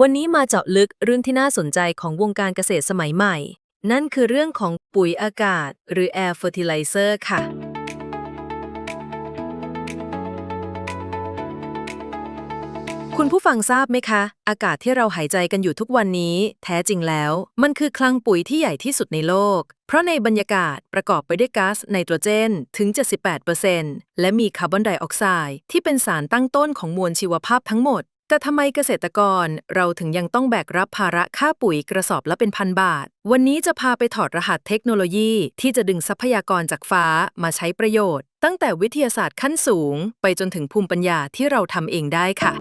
วันนี้มาเจาะลึกเรื่องที่น่าสนใจของวงการเกษตรสมัยใหม่ นั่นคือเรื่องของปุ๋ยอากาศ หรือ air fertilizer ค่ะ คุณผู้ฟังทราบไหมคะ อากาศที่เราหายใจกันอยู่ทุกวันนี้ แท้จริงแล้ว มันคือคลังปุ๋ยที่ใหญ่ที่สุดในโลก เพราะในบรรยากาศประกอบไปด้วยก๊าซไนโตรเจนถึง 78%และมีคาร์บอนไดออกไซด์ที่เป็นสารตั้งต้นของมวลชีวภาพทั้งหมด แต่ทำไมเกษตรกรเราถึงยังต้องแบกรับภาระค่าปุ๋ยกระสอบละเป็นพันบาท วันนี้จะพาไปถอดรหัสเทคโนโลยีที่จะดึงทรัพยากรจากฟ้ามาใช้ประโยชน์ ตั้งแต่วิทยาศาสตร์ขั้นสูง ไปจนถึงภูมิปัญญาที่เราทำเองได้ค่ะ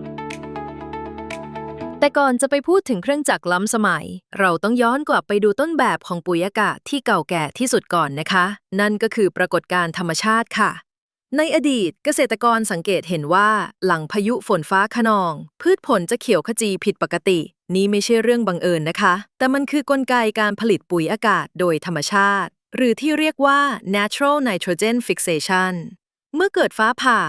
แต่ก่อนจะไปพูดถึงเครื่องจักรล้ำสมัย เราต้องย้อนกลับไปดูต้นแบบของปุ๋ยอากาศที่เก่าแก่ที่สุดก่อนนะคะ นั่นก็คือปรากฏการณ์ธรรมชาติค่ะ ในอดีตเกษตรกรสังเกตเห็นว่าหลังพายุฝนฟ้าขนอง พืชผลจะเขียวขจีผิดปกติ นี่ไม่ใช่เรื่องบังเอิญนะคะ แต่มันคือกลไกการผลิตปุ๋ยอากาศโดยธรรมชาติ หรือที่เรียกว่า natural nitrogen fixation เมื่อเกิดฟ้าผ่า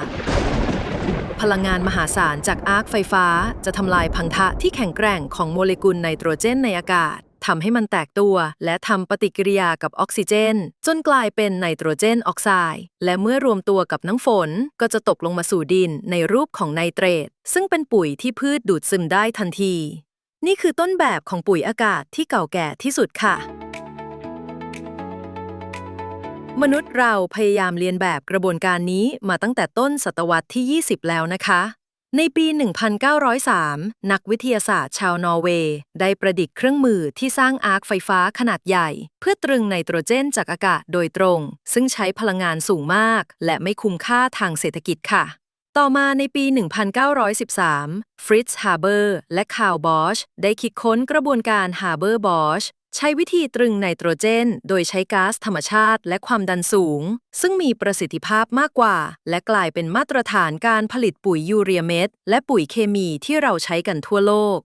พลังงานมหาศาลจากอาร์คไฟฟ้า จะทำลายพันธะที่แข็งแกร่งของโมเลกุลไนโตรเจนในอากาศ ทำให้มันแตกตัว และทำปฏิกิริยากับออกซิเจน จนกลายเป็นไนโตรเจนออกไซด์และเมื่อรวมตัวกับน้ำฝน ก็จะตกลงมาสู่ดินในรูปของไนเตรต ซึ่งเป็นปุ๋ยที่พืชดูดซึมได้ทันที นี่คือต้นแบบของปุ๋ยอากาศที่เก่าแก่ที่สุดค่ะมนุษย์เราพยายามเรียนแบบกระบวนการนี้มาตั้งแต่ต้นศตวรรษที่ 20 แล้วนะคะ ในปี 1903 นักวิทยาศาสตร์ชาวนอร์เวย์ ได้ประดิษฐ์เครื่องมือที่สร้างอาร์คไฟฟ้าขนาดใหญ่ เพื่อตรึงไนโตรเจนจากอากาศโดยตรง ซึ่งใช้พลังงานสูงมาก และไม่คุ้มค่าทางเศรษฐกิจค่ะ ต่อมาในปี 1913 ฟริตซ์ฮาร์เบอร์และคาร์ลบอชได้คิดค้นกระบวนการฮาร์เบอร์บอช ใช้วิธีตรึงไนโตรเจน โดยใช้ก๊าซธรรมชาติและความดันสูง ซึ่งมีประสิทธิภาพมากกว่า และกลายเป็นมาตรฐานการผลิตปุ๋ยยูเรียเม็ดและปุ๋ยเคมีที่เราใช้กันทั่วโลก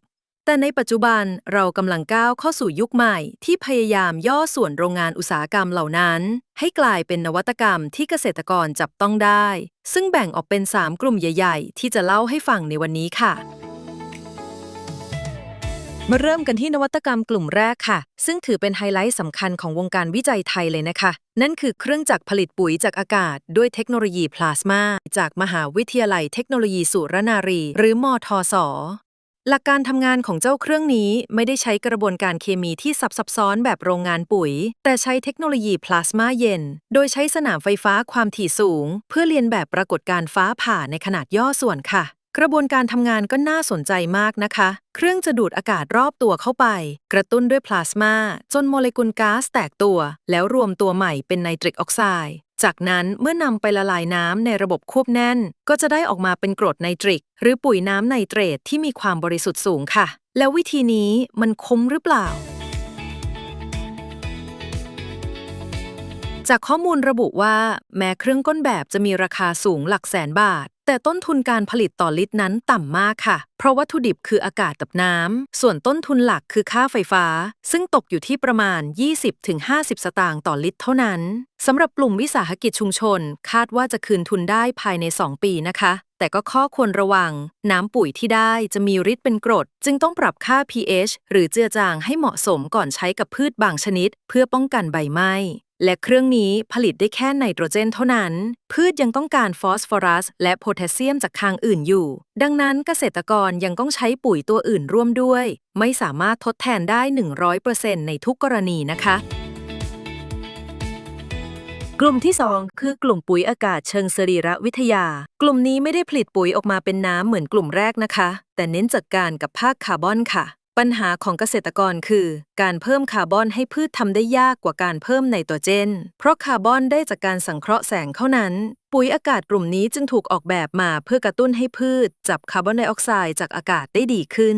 แต่ในปัจจุบันเรากำลังก้าวเข้าสู่ยุคใหม่ที่พยายามย่อส่วนโรงงานอุตสาหกรรมเหล่านั้น ให้กลายเป็นนวัตกรรมที่เกษตรกรจับต้องได้ ซึ่งแบ่งออกเป็น 3 กลุ่มใหญ่ ๆ ที่จะเล่าให้ฟังในวันนี้ค่ะ มาเริ่มกันที่นวัตกรรมกลุ่มแรกค่ะ ซึ่งถือเป็นไฮไลท์สำคัญของวงการวิจัยไทยเลยนะคะ นั่นคือเครื่องจักรผลิตปุ๋ยจากอากาศ ด้วยเทคโนโลยีพลาสมาจากมหาวิทยาลัยเทคโนโลยีสุรนารี หรือมทศหลักการทำงานของเจ้าเครื่องนี้ไม่ได้ใช้กระบวนการเคมีที่ซับซับซ้อนแบบโรงงานปุ๋ย แต่ใช้เทคโนโลยีพลาสมาเย็น โดยใช้สนามไฟฟ้าความถี่สูง เพื่อเรียนแบบปรากฏการณ์ฟ้าผ่าในขนาดย่อส่วนค่ะ กระบวนการทำงานก็น่าสนใจมากนะคะ เครื่องจะดูดอากาศรอบตัวเข้าไป กระตุ้นด้วยพลาสมา จนโมเลกุลก๊าซแตกตัว แล้วรวมตัวใหม่เป็นไนตริกออกไซด์จากนั้นเมื่อนำไปละลายน้ำในระบบควบแน่น ก็จะได้ออกมาเป็นกรดไนตริก หรือปุ๋ยน้ำไนเตรตที่มีความบริสุทธิ์สูงค่ะ แล้ววิธีนี้มันคุ้มหรือเปล่า จากข้อมูลระบุว่า แม้เครื่องก้นแบบจะมีราคาสูงหลักแสนบาท แต่ต้นทุนการผลิตต่อลิตรนั้นต่ำมากค่ะ เพราะวัตถุดิบคืออากาศกับน้ำ ส่วนต้นทุนหลักคือค่าไฟฟ้า ซึ่งตกอยู่ที่ประมาณ 20-50 สตางค์ต่อลิตรเท่านั้นสำหรับกลุ่มวิสาหกิจชุมชน คาดว่าจะคืนทุนได้ภายใน 2 ปีนะคะ แต่ก็ข้อควรระวัง น้ำปุ๋ยที่ได้จะมีฤทธิ์เป็นกรด จึงต้องปรับค่า pH หรือเจือจางให้เหมาะสมก่อนใช้กับพืชบางชนิด เพื่อป้องกันใบไหม้ และเครื่องนี้ผลิตได้แค่ไนโตรเจนเท่านั้น พืชยังต้องการฟอสฟอรัส และโพแทสเซียมจากทางอื่นอยู่ ดังนั้นเกษตรกรยังต้องใช้ปุ๋ยตัวอื่นร่วมด้วย ไม่สามารถทดแทนได้ 100%ในทุกกรณีนะคะ กลุ่มที่ 2 คือกลุ่มปุ๋ยอากาศเชิงสรีรวิทยา กลุ่มนี้ไม่ได้ผลิตปุ๋ยออกมาเป็นน้ำเหมือนกลุ่มแรกนะคะ แต่เน้นจัดการกับภาคคาร์บอนค่ะ ปัญหาของเกษตรกรคือ การเพิ่มคาร์บอนให้พืชทำได้ยากกว่าการเพิ่มไนโตรเจน เพราะคาร์บอนได้จากการสังเคราะห์แสงเท่านั้น ปุ๋ยอากาศกลุ่มนี้จึงถูกออกแบบมาเพื่อกระตุ้นให้พืช จับคาร์บอนไดออกไซด์จากอากาศได้ดีขึ้น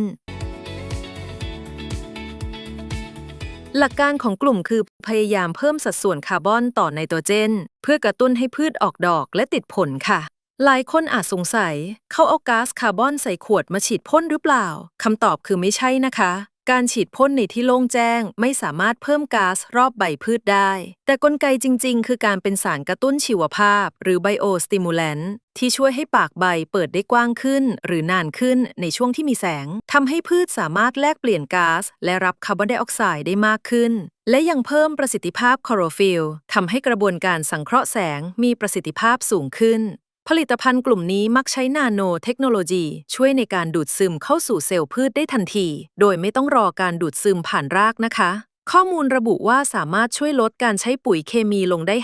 หลักการของกลุ่มคือพยายามเพิ่มสัดส่วนคาร์บอนต่อไนโตรเจน เพื่อกระตุ้นให้พืชออกดอกและติดผลค่ะ หลายคนอาจสงสัย เขาเอาก๊าซคาร์บอนใส่ขวดมาฉีดพ่นหรือเปล่า คำตอบคือไม่ใช่นะคะ การฉีดพ่นในที่โล่งแจ้ง ไม่สามารถเพิ่มก๊าซรอบใบพืชได้ แต่กลไกจริง ๆ คือการเป็นสารกระตุ้นชีวภาพ หรือไบโอสติมูแลนต์ที่ช่วยให้ปากใบเปิดได้กว้างขึ้น หรือนานขึ้นในช่วงที่มีแสง ทำให้พืชสามารถแลกเปลี่ยนก๊าซและรับคาร์บอนไดออกไซด์ได้มากขึ้น และยังเพิ่มประสิทธิภาพคลอโรฟิลล์ทำให้กระบวนการสังเคราะห์แสงมีประสิทธิภาพสูงขึ้น ผลิตภัณฑ์กลุ่มนี้มักใช้นาโนเทคโนโลยี ช่วยในการดูดซึมเข้าสู่เซลล์พืชได้ทันที โดยไม่ต้องรอการดูดซึมผ่านรากนะคะ ข้อมูลระบุว่าสามารถช่วยลดการใช้ปุ๋ยเคมีลงได้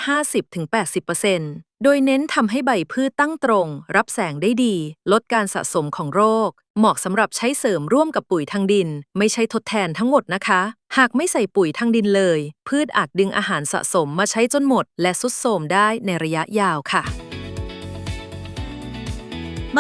50-80%โดยเน้นทำให้ใบพืชตั้งตรง รับแสงได้ดี ลดการสะสมของโรค เหมาะสำหรับใช้เสริมร่วมกับปุ๋ยทางดิน ไม่ใช่ทดแทนทั้งหมดนะคะ หากไม่ใส่ปุ๋ยทางดินเลย พืชอาจดึงอาหารสะสมมาใช้จนหมด และสุดโทรมได้ในระยะยาวค่ะ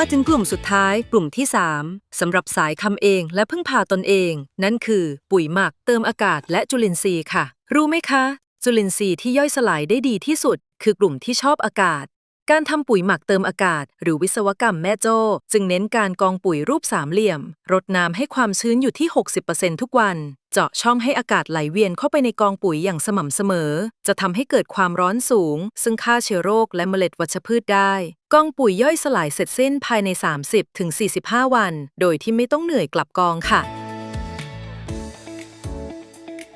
มาถึงกลุ่มสุดท้ายกลุ่มที่ 3สำหรับสายทำเองและพึ่งพาตนเอง นั่นคือ ปุ๋ยหมัก เติมอากาศและจุลินทรีย์ค่ะ รู้ไหมคะ จุลินทรีย์ที่ย่อยสลายได้ดีที่สุด คือกลุ่มที่ชอบอากาศ การทำปุ๋ยหมักเติมอากาศ หรือวิศวกรรมแม่โจ้จึงเน้นการกองปุ๋ยรูปสามเหลี่ยม รดน้ำให้ความชื้นอยู่ที่ 60%ทุกวัน เจาะช่องให้อากาศไหลเวียนเข้าไปในกองปุ๋ยอย่างสม่ำเสมอ จะทำให้เกิดความร้อนสูง ซึ่งฆ่าเชื้อโรคและเมล็ดวัชพืชได้ กองปุ๋ยย่อยสลายเสร็จสิ้นภายใน 30-45 วัน โดยที่ไม่ต้องเหนื่อยกลับกองค่ะ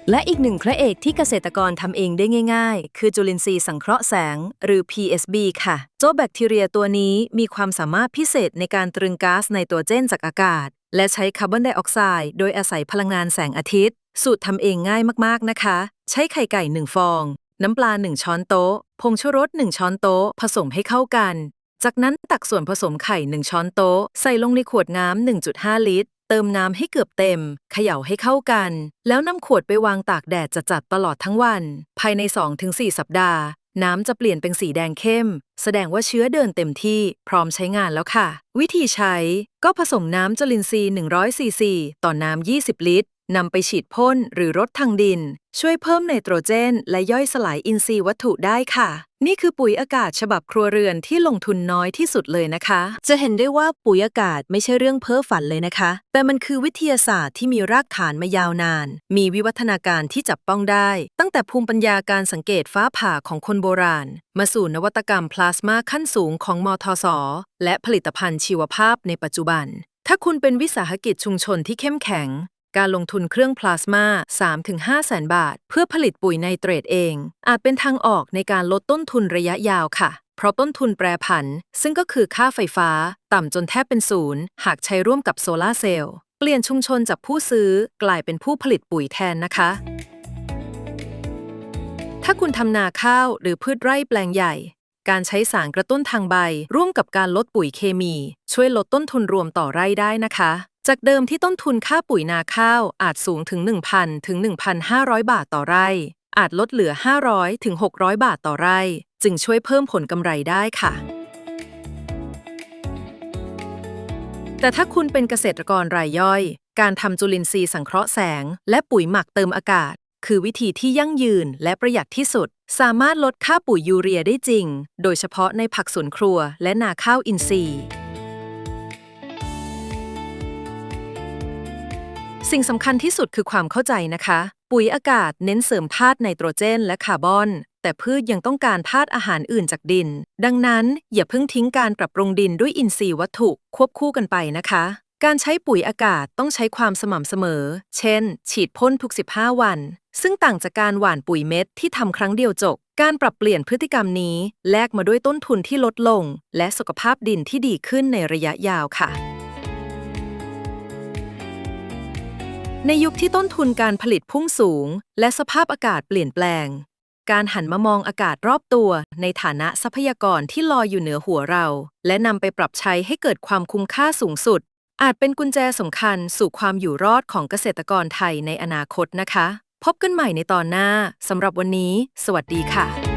และอีกหนึ่งพระเอกที่เกษตรกรทำเองได้ง่าย ๆ คือจุลินทรีย์สังเคราะห์แสง หรือ PSB ค่ะ โจแบคทีเรียตัวนี้มีความสามารถพิเศษในการตรึงก๊าซไนโตรเจนจากอากาศ และใช้คาร์บอนไดออกไซด์โดยอาศัยพลังงานแสงอาทิตย์ สูตรทำเองง่ายมากๆนะคะ ใช้ไข่ไก่ 1 ฟอง น้ำปลา 1 ช้อนโต๊ะ ผงชูรส 1 ช้อนโต๊ะ ผสมให้เข้ากัน จากนั้นตักส่วนผสมไข่ 1 ช้อนโต๊ะ ใส่ลงในขวดน้ำ1.5 ลิตร ติมน้ำให้เกือบเต็ม เขย่าให้เข้ากัน แล้วนำขวดไปวางตากแดดจัดๆตลอดทั้งวัน ภายใน 2-4 สัปดาห์ น้ำจะเปลี่ยนเป็นสีแดงเข้ม แสดงว่าเชื้อเดินเต็มที่พร้อมใช้งานแล้วค่ะ วิธีใช้ก็ผสมน้ำจุลินทรีย์100ซีซีต่อน้ำ 20 ลิตร นำไปฉีดพ่นหรือรดทางดิน ช่วยเพิ่มไนโตรเจน และย่อยสลายอินทรีย์วัตถุได้ค่ะ นี่คือปุ๋ยอากาศฉบับครัวเรือนที่ลงทุนน้อยที่สุดเลยนะคะ จะเห็นได้ว่าปุ๋ยอากาศไม่ใช่เรื่องเพ้อฝันเลยนะคะ แต่มันคือวิทยาศาสตร์ที่มีรากฐานมายาวนาน มีวิวัฒนาการที่จับต้องได้ ตั้งแต่ภูมิปัญญาการสังเกตฟ้าผ่าของคนโบราณ มาสู่นวัตกรรมพลาสมาขั้นสูงของมทส และผลิตภัณฑ์ชีวภาพในปัจจุบันถ้าคุณเป็นวิสาหกิจชุมชนที่เข้มแข็ง การลงทุนเครื่องพลาสมา3-5แสนบาท เพื่อผลิตปุ๋ยไนเตรตเอง อาจเป็นทางออกในการลดต้นทุนระยะยาวค่ะ เพราะต้นทุนแปรผัน ซึ่งก็คือค่าไฟฟ้า ต่ำจนแทบเป็นศูนย์ หากใช้ร่วมกับโซลาเซลล์ เปลี่ยนชุมชนจากผู้ซื้อกลายเป็นผู้ผลิตปุ๋ยแทนนะคะถ้าคุณทำนาข้าวหรือพืชไร่แปลงใหญ่ การใช้สารกระตุ้นทางใบ ร่วมกับการลดปุ๋ยเคมี ช่วยลดต้นทุนรวมต่อไร่ได้นะคะ จากเดิมที่ต้นทุนค่าปุ๋ยนาข้าวอาจสูงถึง 1,000 ถึง 1,500 บาทต่อไร่ อาจลดเหลือ 500 ถึง 600 บาทต่อไร่ จึงช่วยเพิ่มผลกำไรได้ค่ะ แต่ถ้าคุณเป็นเกษตรกรรายย่อย การทำจุลินทรีย์สังเคราะห์แสง และปุ๋ยหมักเติมอากาศ คือวิธีที่ยั่งยืนและประหยัดที่สุด สามารถลดค่าปุ๋ยยูเรียได้จริง โดยเฉพาะในผักสวนครัวและนาข้าวอินทรีย์ สิ่งสำคัญที่สุดคือความเข้าใจนะคะ ปุ๋ยอากาศเน้นเสริมธาตุไนโตรเจนและคาร์บอน แต่พืชยังต้องการธาตุอาหารอื่นจากดิน ดังนั้นอย่าเพิ่งทิ้งการปรับปรุงดินด้วยอินทรีย์วัตถุควบคู่กันไปนะคะ การใช้ปุ๋ยอากาศต้องใช้ความสม่ำเสมอ เช่น ฉีดพ่นทุก 15 วัน ซึ่งต่างจากการหว่านปุ๋ยเม็ดที่ทำครั้งเดียวจบ การปรับเปลี่ยนพฤติกรรมนี้ แลกมาด้วยต้นทุนที่ลดลง และสุขภาพดินที่ดีขึ้นในระยะยาวค่ะ ในยุคที่ต้นทุนการผลิตพุ่งสูง และสภาพอากาศเปลี่ยนแปลง การหันมามองอากาศรอบตัว ในฐานะทรัพยากรที่ลอยอยู่เหนือหัวเรา และนำไปปรับใช้ให้เกิดความคุ้มค่าสูงสุด อาจเป็นกุญแจสำคัญสู่ความอยู่รอดของเกษตรกรไทยในอนาคตนะคะ พบกันใหม่ในตอนหน้าสำหรับวันนี้ สวัสดีค่ะ